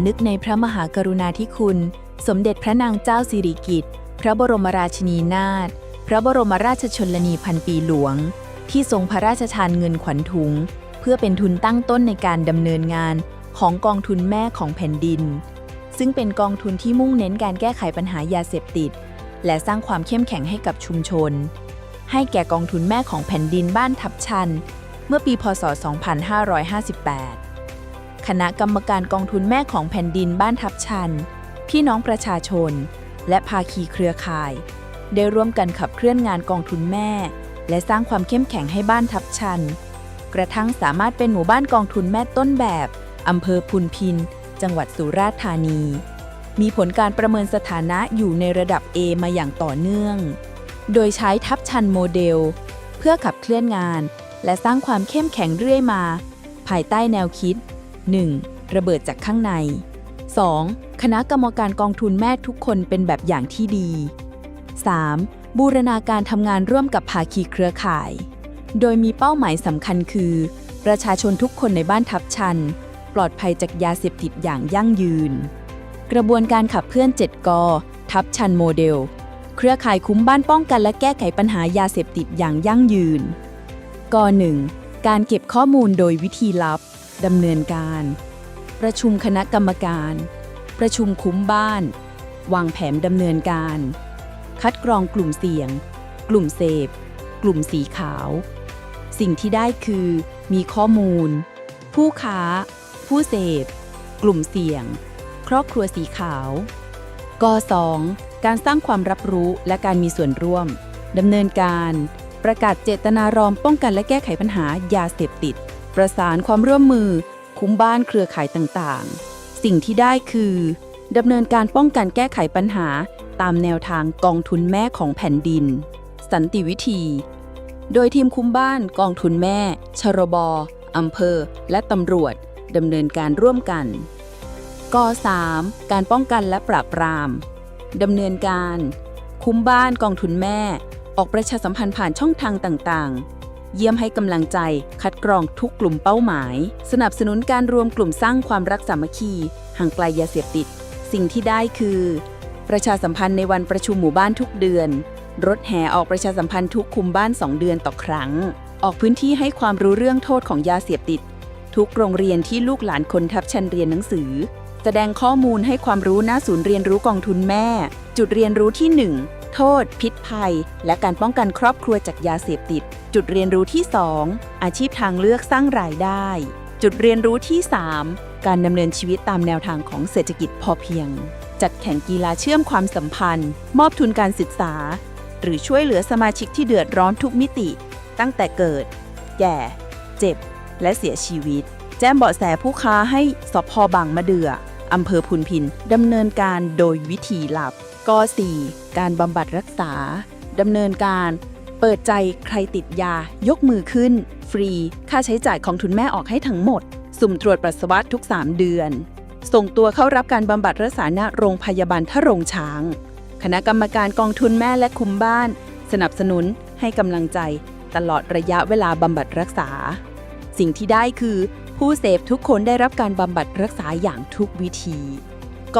ำนึกในพระมหากรุณาธิคุณ สมเด็จพระนางเจ้าสิริกิติ์ พระบรมราชินีนาถ พระบรมราชชนนีพันปีหลวง ที่ทรงพระราชทานเงินขวัญถุง เพื่อเป็นทุนตั้งต้นในการดำเนินงานของกองทุนแม่ของแผ่นดิน ซึ่งเป็นกองทุนที่มุ่งเน้นการแก้ไขปัญหายาเสพติด และสร้างความเข้มแข็งให้กับชุมชน ให้แก่กองทุนแม่ของแผ่นดินบ้านทับชัน เมื่อปีพศ 2558 คณะกรรมการกองทุนแม่ของแผ่นดินบ้านทับชัน พี่น้องประชาชน และภาคีเครือข่าย ได้ร่วมกันขับเคลื่อนงานกองทุนแม่ และสร้างความเข้มแข็งให้บ้านทับชัน กระทั่งสามารถเป็นหมู่บ้านกองทุนแม่ต้นแบบอำเภอพุนพิน จังหวัดสุราษฎร์ธานี มีผลการประเมินสถานะอยู่ในระดับ A มาอย่างต่อเนื่อง โดยใช้ทับชันโมเดล เพื่อขับเคลื่อนงาน และสร้างความเข้มแข็งเรื่อยมา ภายใต้แนวคิด 1. ระเบิดจากข้างใน 2. คณะกรรมการกองทุนแม่ทุกคนเป็นแบบอย่างที่ดี 3. บูรณาการทำงานร่วมกับภาคีเครือข่าย โดยมีเป้าหมายสำคัญคือ ประชาชนทุกคนในบ้านทับชัน ปลอดภัยจากยาเสพติดอย่างยั่งยืน กระบวนการขับเคลื่อน 7กอทับชันโมเดล เครือข่ายคุ้มบ้านป้องกันและแก้ไขปัญหายาเสพติดอย่างยั่งยืนกอ1การเก็บข้อมูลโดยวิธีลับ ดำเนินการ ประชุมคณะกรรมการ ประชุมคุ้มบ้าน วางแผนดำเนินการ คัดกรองกลุ่มเสี่ยง กลุ่มเสพ กลุ่มสีขาว สิ่งที่ได้คือมีข้อมูล ผู้ค้า ผู้เสพ กลุ่มเสี่ยง ครอบครัวสีขาวก2การสร้างความรับรู้และการมีส่วนร่วมดำเนินการ ประกาศเจตนารอมป้องกันและแก้ไขปัญหายาเสพติด ประสานความร่วมมือ คุ้มบ้านเครือข่ายต่างๆ สิ่งที่ได้คือดำเนินการป้องกันแก้ไขปัญหาตามแนวทางกองทุนแม่ของแผ่นดิน สันติวิธี โดยทีมคุ้มบ้านกองทุนแม่ ชรบอำเภอ และตำรวจดำเนินการร่วมกันก 3. การป้องกันและปราบปรามดำเนินการ คุ้มบ้านกองทุนแม่ ออกประชาสัมพันธ์ผ่านช่องทางต่างๆ เยี่ยมให้กำลังใจ คัดกรองทุกกลุ่มเป้าหมาย สนับสนุนการรวมกลุ่มสร้างความรักสามัคคี ห่างไกลยาเสพติด สิ่งที่ได้คือ ประชาสัมพันธ์ในวันประชุมหมู่บ้านทุกเดือน รถแห่ออกประชาสัมพันธ์ทุกคุมบ้าน 2 เดือนต่อครั้ง ออกพื้นที่ให้ความรู้เรื่องโทษของยาเสพติด ทุกโรงเรียนที่ลูกหลานคนทับชั้นเรียนหนังสือ แสดงข้อมูลให้ความรู้หน้าศูนย์เรียนรู้กองทุนแม่ จุดเรียนรู้ที่ 1 โทษ พิษภัย และการป้องกันครอบครัวจากยาเสพติด จุดเรียนรู้ที่ 2 อาชีพทางเลือกสร้างรายได้ จุดเรียนรู้ที่ 3 การดำเนินชีวิตตามแนวทางของเศรษฐกิจพอเพียง จัดแข่งกีฬาเชื่อมความสัมพันธ์ มอบทุนการศึกษา หรือช่วยเหลือสมาชิกที่เดือดร้อนทุกมิติ ตั้งแต่เกิด แก่ เจ็บ และเสียชีวิต แจ้งเบาะแสผู้ค้าให้สพบางมะเดืออำเภอพุนพินดำเนินการโดยวิธีลับ ก 4. การบำบัดรักษาดำเนินการ เปิดใจใครติดยายกมือขึ้น ฟรี ค่าใช้จ่ายของทุนแม่ออกให้ทั้งหมด สุ่มตรวจปัสสาวะทุก 3 เดือน ส่งตัวเข้ารับการบำบัดรักษาณโรงพยาบาลทะโรงช้าง คณะกรรมการกองทุนแม่และคุมบ้าน สนับสนุนให้กำลังใจตลอดระยะเวลาบำบัดรักษา สิ่งที่ได้คือ ผู้เสพทุกคนได้รับการบำบัดรักษาอย่างทุกวิธีก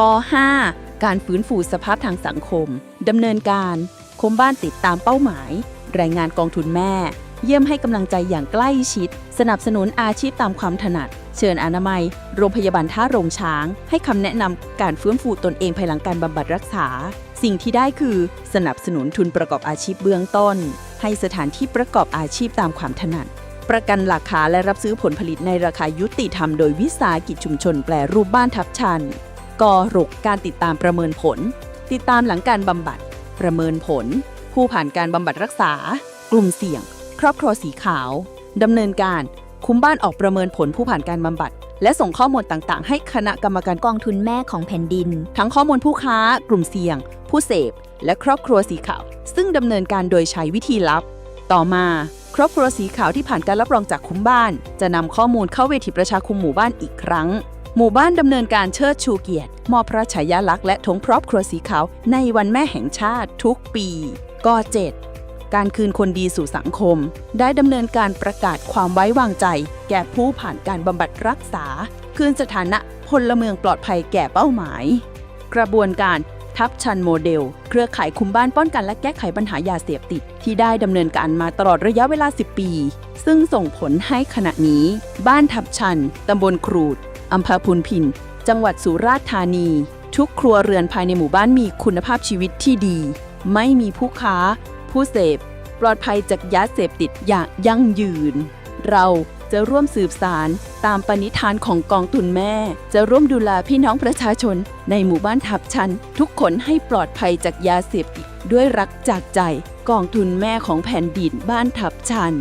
5 การฟื้นฟูสภาพทางสังคมดำเนินการคมบ้านติดตามเป้าหมาย รายงานกองทุนแม่ เยี่ยมให้กำลังใจอย่างใกล้ชิด สนับสนุนอาชีพตามความถนัด เชิญอนามัย โรงพยาบาลท่าโรงช้าง ให้คำแนะนำการฟื้นฟูตนเองภายหลังการบำบัดรักษา สิ่งที่ได้คือ สนับสนุนทุนประกอบอาชีพเบื้องต้น ให้สถานที่ประกอบอาชีพตามความถนัดประกันหลักค้าและรับซื้อผลผลิตในราคายุติธรรมโดยวิสาหกิจชุมชนแปลรูปบ้านทับชัน กรกการติดตามประเมินผล ติดตามหลังการบำบัด ประเมินผล ผู้ผ่านการบำบัดรักษา กลุ่มเสี่ยง ครอบครัวสีขาวดำเนินการ คุ้มบ้านออกประเมินผลผู้ผ่านการบำบัด และส่งข้อมูลต่างๆ ให้คณะกรรมการกองทุนแม่ของแผ่นดิน ทั้งข้อมูลผู้ค้า กลุ่มเสี่ยง ผู้เสพ และครอบครัวสีขาว ซึ่งดำเนินการโดยใช้วิธีลับ ต่อมาครอบครัวสีขาวที่ผ่านการรับรองจากคุ้มบ้าน จะนำข้อมูลเข้าเวทีประชาคมหมู่บ้านอีกครั้ง หมู่บ้านดำเนินการเชิดชูเกียรติ มอบพระฉายาลักษณ์และธงครอบครัวสีขาวในวันแม่แห่งชาติทุกปีก7การคืนคนดีสู่สังคม ได้ดำเนินการประกาศความไว้วางใจ แก่ผู้ผ่านการบำบัดรักษา คืนสถานะพลเมืองปลอดภัยแก่เป้าหมาย กระบวนการทับชันโมเดล เครือข่ายคุมบ้านป้องกันและแก้ไขปัญหายาเสพติด ที่ได้ดำเนินการมาตลอดระยะเวลา 10 ปี ซึ่งส่งผลให้ขณะนี้ บ้านทับชันตำบลครูด อำเภอพุนพิน จังหวัดสุราษฎร์ธานี ทุกครัวเรือนภายในหมู่บ้านมีคุณภาพชีวิตที่ดี ไม่มีผู้ค้า ผู้เสพ ปลอดภัยจากยาเสพติดอย่างยั่งยืน เราจะร่วมสืบสารตามปณิธานของกองทุนแม่ จะร่วมดูแลพี่น้องประชาชน ในหมู่บ้านทับชัน ทุกคนให้ปลอดภัยจากยาเสพติดด้วยรักจากใจ กองทุนแม่ของแผ่นดินบ้านทับชัน